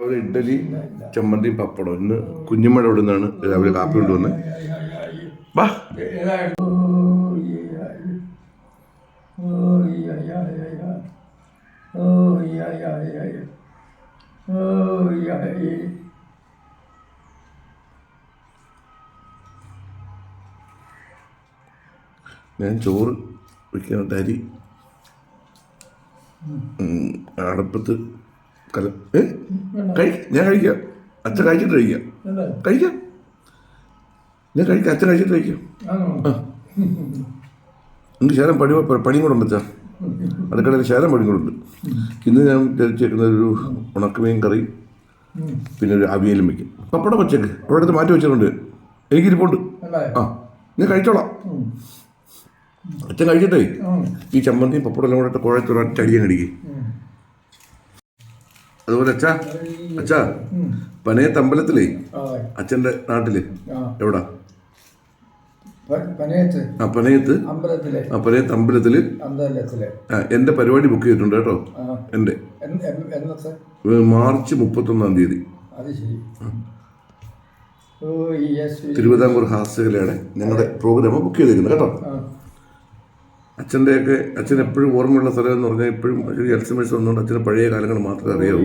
ഒരു ഇഡ്ഡലി ചമ്മന്തി പപ്പടം ഇന്ന് കുഞ്ഞുമ്മയുടെ അവിടെ നിന്നാണ് രാവിലെ കാപ്പി കൊണ്ടുവന്നത്. വാ. ഞാൻ ചോറ് വയ്ക്കാൻ അരി. അടുപ്പത്ത് കല ഏ? കഴി ഞാൻ കഴിക്കാം. അച്ഛൻ കഴിച്ചിട്ട് കഴിക്കാം. കഴിക്കാം. ഞാൻ കഴിക്കാം. അച്ഛൻ കഴിച്ചിട്ട് കഴിക്കാം. ആ. എനിക്ക് ശേരം പണി പണിയും കൂടെ ഉണ്ട് അടുക്കളയിൽ ശേരം പണിയും കൂടെ ഉണ്ട്. ഇന്ന് ഞാൻ വിചാരിച്ചേക്കുന്ന ഒരു ഉണക്കമീൻ കറി പിന്നെ ഒരു അവിയലും വയ്ക്കും പപ്പടം വെച്ചേക്ക് അവിടെ അടുത്ത് മാറ്റി വെച്ചിട്ടുണ്ട്. എനിക്ക് എനിക്കിരിപ്പുണ്ട് ആ. ഞാൻ കഴിച്ചോളാം. അച്ഛൻ കഴിച്ചിട്ടേ? ഈ ചമ്മന്തിയും പപ്പടം എല്ലാം കൂടെ ഇട്ട് കുഴച്ച് ഒരൊറ്റ അടിയാൻ അടിക്കും. അതുപോലെ അച്ഛാ അച്ഛാ പനയത്ത് അമ്പലത്തിലേ അച്ഛന്റെ നാട്ടിൽ എവിടാ? പനയത്ത്. ആ പനയത്ത്. അമ്പലത്തിലെ. ആ പനയത്ത് അമ്പലത്തിൽ അമ്പലത്തിലെ. ആ, എന്റെ പരിപാടി ബുക്ക് ചെയ്തിട്ടുണ്ട് കേട്ടോ എന്റെ എന്റെ. മുപ്പത്തി ഒന്നാം മാർച്ച് മുപ്പത്തൊന്നാം തീയതി. തിരുവിതാംകൂർ ഹാസ്യകലയുടെ ഞങ്ങളുടെ പ്രോഗ്രാം ബുക്ക് ചെയ്തിരിക്കുന്നത് കേട്ടോ. അച്ഛന്റെയൊക്കെ അച്ഛൻ എപ്പോഴും ഓർമ്മയുള്ള സ്ഥലം എന്ന് പറഞ്ഞാൽ ഇപ്പോഴും എൽസിമേഴ്സ് വന്നുകൊണ്ട് അച്ഛന് പഴയ കാലങ്ങൾ മാത്രമേ അറിയാവൂ.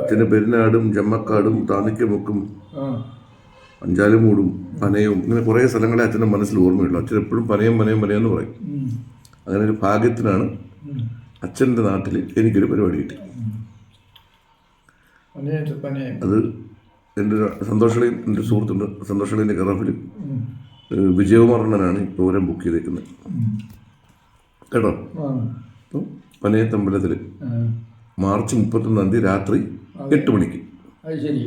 അച്ഛന് പെരുന്നാടും ജമ്മക്കാടും താന്നിക്കമുക്കും അഞ്ചാലുമൂടും പനയും ഇങ്ങനെ കുറേ സ്ഥലങ്ങളെ അച്ഛന്റെ മനസ്സിൽ ഓർമ്മയുള്ളൂ. അച്ഛൻ എപ്പോഴും പനയും പനയും പനയും എന്ന് പറയും. അങ്ങനെ ഒരു ഭാഗ്യത്തിനാണ് അച്ഛന്റെ നാട്ടിൽ എനിക്കൊരു പരിപാടി കിട്ടി. അത് എന്റെ ഒരു സന്തോഷളി എന്റെ സുഹൃത്തുണ്ട് സന്തോഷളിന്റെ കറാഫിൽ വിജയകുമാർ അണ്ണനാണ് ഈ പ്രോഗ്രാം ബുക്ക് ചെയ്തേക്കുന്നത്. കേട്ടോ? അപ്പം പനയത്തമ്പലത്തിൽ. മാർച്ച് മുപ്പത്തൊന്നാം തീയതി രാത്രി എട്ട് മണിക്ക്. അത് ശരി.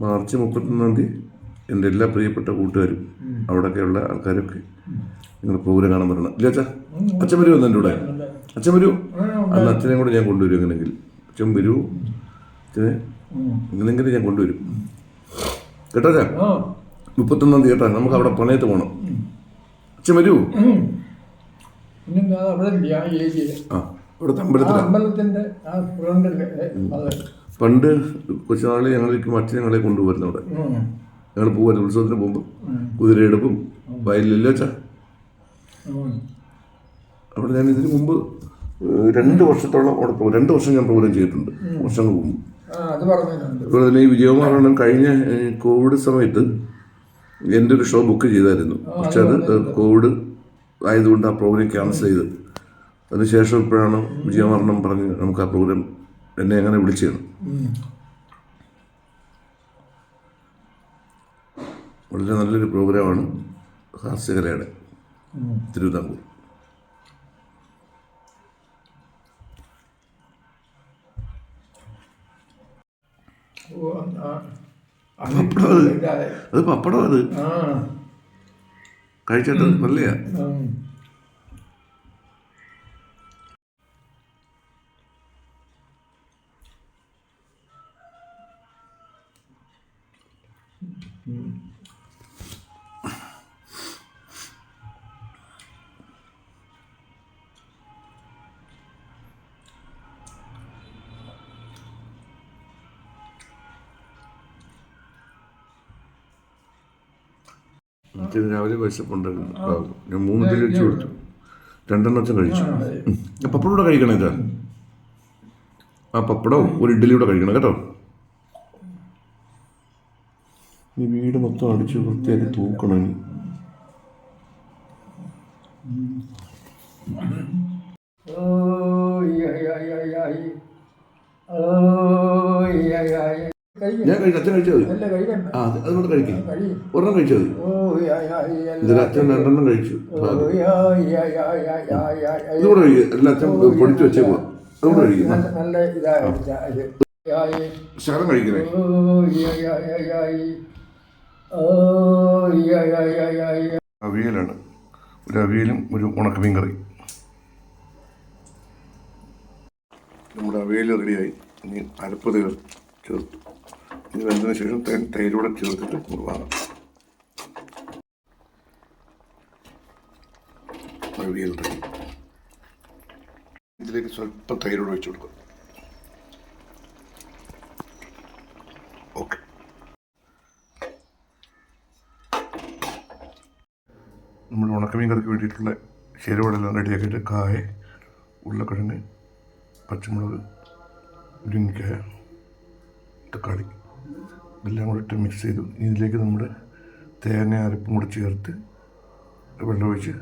മാർച്ച് മുപ്പത്തൊന്നാം തീയതി എന്റെ എല്ലാ പ്രിയപ്പെട്ട കൂട്ടുകാരും അവിടെയൊക്കെയുള്ള ആൾക്കാരൊക്കെ നിങ്ങൾ പ്രോഗ്രാം കാണാൻ വരണം. ഇല്ല അച്ഛാ? അച്ഛൻ വരുമോ എന്നെ കൂടെ. അച്ഛൻ വരൂ. അന്ന് അച്ഛനെയും കൂടെ ഞാൻ കൊണ്ടുവരും എങ്ങനെയെങ്കിലും അച്ഛൻ വരൂ. അച്ഛനെ എങ്ങനെയെങ്കിലും ഞാൻ കൊണ്ടുവരും. കേട്ടോ അച്ഛാ? മുപ്പത്തൊന്നാം തീയതി കേട്ടോ. നമുക്ക് അവിടെ പണയത്ത് പോകണം അച്ഛൻ വരൂ. ആ ഇവിടെ അമ്പലത്തിൽ അമ്പലത്തിന്റെ ആ ഫ്രണ്ടിൽ പണ്ട് കൊച്ചുനാളിൽ ഞങ്ങൾക്ക് അച്ഛൻ ഞങ്ങളെ കൊണ്ടുപോയിരുന്നു അവിടെ. ഞങ്ങൾ പോകുമായിരുന്നു ഉത്സവത്തിന് പോകുമ്പോൾ. കുതിരയെടുപ്പും വയലിലല്ലോ അച്ഛാ അവിടെ ഞാൻ ഇതിനു മുമ്പ് രണ്ട് വർഷത്തോളം അവിടെ പോകും രണ്ട് വർഷം ഞാൻ പ്രോഗ്രാം ചെയ്തിട്ടുണ്ട്. വർഷങ്ങൾ മുമ്പ്. പറഞ്ഞിട്ടുണ്ട്. അതുപോലെ തന്നെ ഈ വിജയകുമാറാണ് കഴിഞ്ഞ കോവിഡ് സമയത്ത് എന്റെ ഒരു ഷോ ബുക്ക് ചെയ്തായിരുന്നു. പക്ഷെ അത് കോവിഡ് ആയതുകൊണ്ട് ആ പ്രോഗ്രാം ക്യാൻസൽ ചെയ്ത് അതിനുശേഷം ഇപ്പോഴാണ് വിജയകുമാറിനും പറഞ്ഞ് നമുക്ക് ആ പ്രോഗ്രാം എന്നെ അങ്ങനെ വിളിച്ചിരുന്നു. വളരെ നല്ലൊരു പ്രോഗ്രാമാണ് ഹാസ്യകലയുടെ. തിരുവിതാംകൂർ. പപ്പടം അത്. പപ്പടം അത് കഴിച്ചിട്ട് നല്ലയാ എനിക്കത് രാവിലെ വിശപ്പുണ്ടായിരുന്നു ഞാൻ മൂന്ന് പേര് കഴിച്ചു കൊടുത്തു. രണ്ടെണ്ണത്തിന് കഴിച്ചു. പപ്പടം കൂടെ കഴിക്കണം ഇതാ ആ പപ്പടവും ഒരു ഇഡ്ഡലി കൂടെ കഴിക്കണം കേട്ടോ? ഈ വീട് മൊത്തം അടിച്ചു വൃത്തിയാക്കി തൂക്കണം. ഞാൻ കഴിച്ചു അച്ഛൻ കഴിച്ചത് മതി. ആ അത് അതുകൂടെ കഴിക്കും. കഴി. ഒരെണ്ണം കഴിച്ചത് മതി. ഇതിൽ അച്ഛൻ രണ്ടെണ്ണം കഴിച്ചു. ഇതുകൂടെ കഴിക്കും. അല്ല അച്ഛൻ പൊടിച്ചു വെച്ചേക്കുക അതുകൂടെ കഴിക്കും. ശകലം കഴിക്കണേ അവിയലാണ്. ഒരു അവിയലും ഒരു ഉണക്കമീൻ കറി നമ്മുടെ അവിയൽ റെഡിയായി. ഇനി അരപ്പ് തേർ ചേർത്തു. ഇനി വെന്തതിന് ശേഷം തേ- തൈരൂടെ ചേർത്തിട്ട് കുറവാണ് അവിയൽ റെഡി. ഇതിലേക്ക് സ്വല്പം തൈരോട് വെച്ച് കൊടുക്കും. നമ്മൾ ഉണക്കമീൻ കറിക്ക് വേണ്ടിയിട്ടുള്ള ചേരുവകളെല്ലാം റെഡിയാക്കിയിട്ട് കായ ഉരുളക്കിഴങ്ങ് പച്ചമുളക് മുരിങ്ങക്കായ തക്കാളി ഇതെല്ലാം കൂടെ ഇട്ട് മിക്സ് ചെയ്തു. ഇതിലേക്ക് നമ്മുടെ തേങ്ങ അരപ്പും കൂടെ ചേർത്ത് വെള്ളമൊഴിച്ച്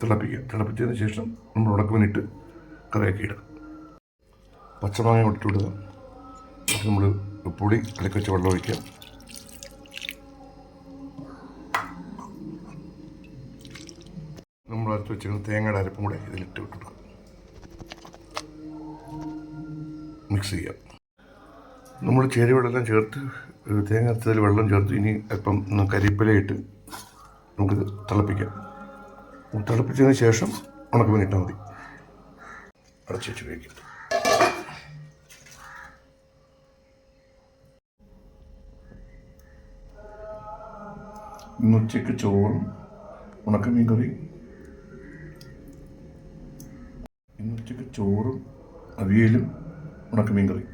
തിളപ്പിക്കുക. തിളപ്പിച്ചതിന് ശേഷം നമ്മൾ ഉണക്കമീനിട്ട് കറിയാക്കി ഇടുക പച്ചമാങ്ങ ഇട്ട് വിടുക നമ്മൾ പുളി കലക്കി വെച്ച് വെള്ളം ഒഴിക്കുക അരച്ച് വെച്ചിരുന്ന. തേങ്ങയുടെ അരപ്പും കൂടെ ഇതിലിട്ട് കൊടുക്കുക മിക്സ് ചെയ്യാം. നമ്മൾ ചേരുവകളെല്ലാം ചേർത്ത് തേങ്ങ അരച്ചതിൽ വെള്ളം ചേർത്ത് ഇനി അല്പം കരിപ്പിലയിട്ട് നമുക്കിത് തിളപ്പിക്കാം. തിളപ്പിച്ചതിന് ശേഷം ഉണക്കമീൻ ഇട്ടാൽ മതി. അടച്ച് വെച്ച് ഉപയോഗിക്കാം ഇന്ന് ഉച്ചയ്ക്ക് ചോറും ഉണക്കമീൻ കറി ഉച്ചയ്ക്ക് ചോറും അവിയലും ഉണക്കമീൻ കറി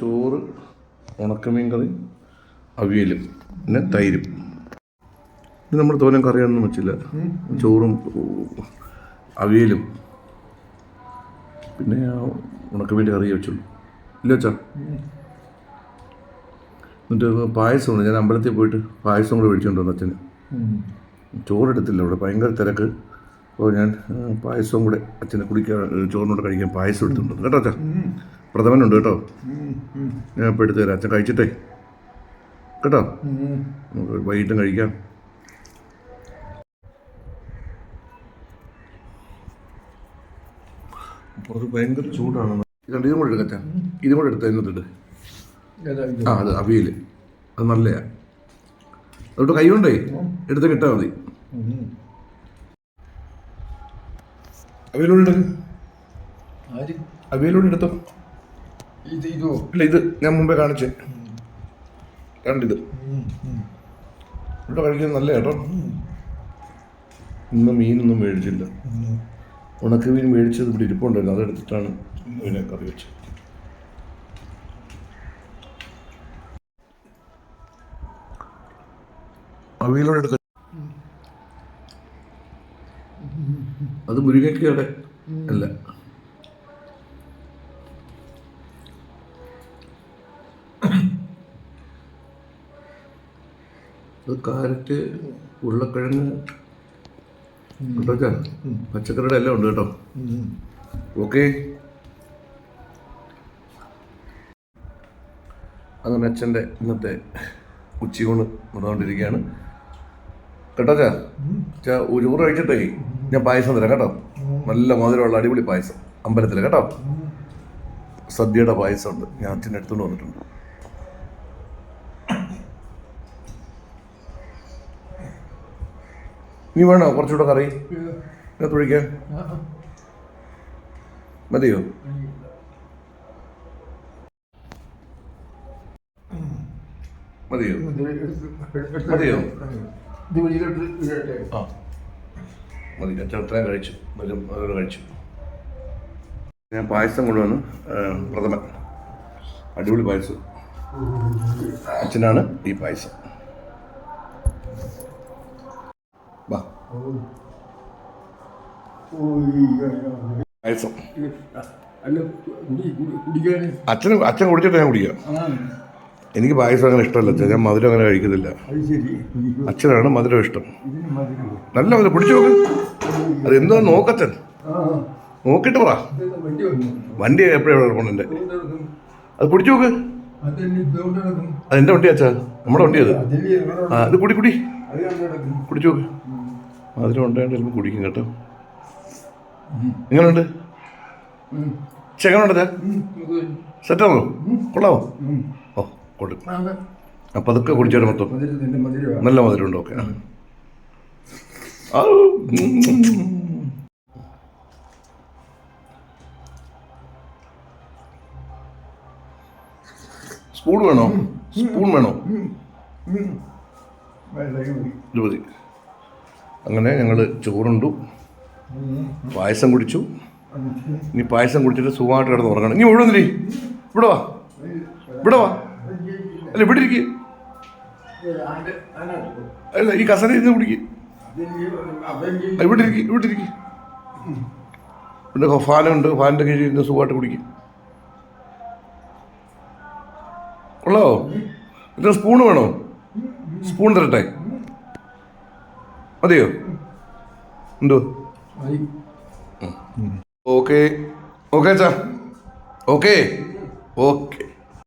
ചോറ് ഉണക്കമീൻ കറി അവിയലും പിന്നെ തൈരും. ഇത് നമ്മൾ തോരൻ കറിയൊന്നും വെച്ചില്ല. ചോറും അവിയലും പിന്നെ ഉണക്കമീന്റെ ഉണക്കമീൻ കറി വെച്ചുള്ളൂ. ഇല്ല അച്ഛാ? എന്നിട്ട് പായസമുണ്ട് ഞാൻ അമ്പലത്തിൽ പോയിട്ട് പായസം കൂടെ മേടിച്ചുകൊണ്ട് വന്നു അച്ഛന്. ചോറെടുത്തില്ല ഇവിടെ ഭയങ്കര തിരക്ക്. അപ്പോൾ ഞാൻ പായസവും കൂടെ അച്ഛനെ കുടിക്കാൻ ചോറിനോട് കഴിക്കാൻ പായസം എടുത്തിട്ടുണ്ട് കേട്ടോ അച്ഛാ? പ്രഥമനുണ്ട് കേട്ടോ. ഞാൻ ഇപ്പോൾ എടുത്തു തരാം. അച്ഛൻ കഴിച്ചിട്ടേ? കേട്ടോ? നമുക്ക് വൈകിട്ടും കഴിക്കാം. പുറത്ത് ഭയങ്കര ചൂടാണ്. ഇതും കൂടെ അച്ഛാ. ഇതും കൂടെ എടുത്ത് അതിനകത്തിട്ട്? ആ അത് അവിയൽ അത് നല്ലയാ. അതുകൊണ്ട് കൈ കൊണ്ടേ. എടുത്ത് കിട്ടാൽ മതി. അവിയലോട്? അവിയലോട് എടുത്തോ. ഇത് ഇതോ? ഇല്ല ഇത് ഞാൻ മുമ്പേ കാണിച്ചേ. കണ്ടിത്. ഇവിടെ കഴിക്കുന്നത് നല്ല കേട്ടോ. ഇന്ന് മീനൊന്നും മേടിച്ചില്ല. ഉണക്ക മീൻ മേടിച്ചത് ഇവിടെ ഇരിപ്പുണ്ടായിരുന്നു. അതെടുത്തിട്ടാണ് മീനെ കറി വെച്ചത്. അവിയലോടെ എടുക്ക. അത് മുരിങ്ങയ്ക്കയുടെ അല്ല. കാരറ്റ് ഉരുളക്കിഴങ്ങ് പച്ചക്കറിയുടെ എല്ലാം ഉണ്ട് കേട്ടോ. ഓക്കെ. അങ്ങനെ അച്ഛന്റെ ഇന്നത്തെ ഉച്ചയൂണ് നടന്നുകൊണ്ടിരിക്കുകയാണ്. കേട്ടോ ചാ ചാ ഒരു ചോറ് കഴിച്ചിട്ടേ ഞാൻ പായസം തരാം കേട്ടോ. നല്ല മധുരമുള്ള അടിപൊളി പായസം. അമ്പലത്തിൽ കേട്ടോ. സദ്യയുടെ പായസം ഉണ്ട് ഞാൻ അച്ഛന്റെ എടുത്തുകൊണ്ട് വന്നിട്ടുണ്ട്. നീ വേണോ കുറച്ചുകൂടെ കറി? ആ. മതിയോ? മതിയോ? മതിയോ? ഇത് വെളിയിലോട്ട് ഇടട്ടെ. ആ. മതി അച്ഛൻ അത്രയും കഴിച്ചു. ഒരു കഴിച്ചു. ഞാൻ പായസം കൊണ്ടുവന്നു. പ്രഥമൻ. അടിപൊളി പായസം. അച്ഛനാണ് ഈ പായസം. വാ. പായസം. അച്ഛന് അച്ഛൻ കുടിച്ചിട്ട് ഞാൻ കുടിക്കാം. ആ. എനിക്ക് പായസം അങ്ങനെ ഇഷ്ടമല്ല. ഞാൻ മധുരം അങ്ങനെ കഴിക്കുന്നില്ല അച്ഛനാണ് മധുരം ഇഷ്ടം. നല്ല മധുരം. പിടിച്ചു നോക്ക്. അത് എന്തോ നോക്കിട്ട് പറ. വണ്ടി എപ്പോഴാണ് കിടപ്പുണ്ട് അത് പിടിച്ചു നോക്ക്. അതെന്റെ വണ്ടി അച്ഛാ? നമ്മുടെ വണ്ടി അത്. ആ അത് കുടി കുടി. കുടിച്ചു നോക്ക്. മധുരം ഉണ്ടായിട്ട് ചിലപ്പോൾ കുടിക്കും കേട്ടോ. എങ്ങനെയുണ്ട് ചെങ്ങനുണ്ട് സെറ്റാണോ കൊള്ളാമോ ഓ. കൊടുക്കും. അപ്പം അതൊക്കെ കുടിച്ചേരാം മൊത്തം നല്ല മധുരമുണ്ട് ഓക്കെ സ്പൂൺ വേണോ? സ്പൂൺ വേണോ? ഇത് മതി. അങ്ങനെ ഞങ്ങൾ ചോറുണ്ടു. പായസം കുടിച്ചു. ഇനി പായസം കുടിച്ചിട്ട് സുഖമായിട്ട് കിടന്ന് ഉറങ്ങണം. ഇനി ഇവിടെ ഇവിടെ വാ. ഇവിടെ വാ. അല്ല ഇവിടെ ഇരിക്കുക അല്ല ഈ കസര ഇരുന്ന് കുടിക്കുക ഇവിടെ ഇരിക്കുക ഇവിടെ ഇരിക്കുക ഇവിടെ ഫാനുണ്ട് ഫാനിന്റെ കീഴിൽ ഇരുന്ന് സുഖമായിട്ട് കുടിക്കും. ഉള്ളോ? ഇത്ര സ്പൂൺ വേണോ? സ്പൂൺ തരട്ടെ. മതിയോ? എന്തോ? ഓക്കെ. ഓക്കെ അച്ഛാ. ഓക്കെ. ഓക്കെ.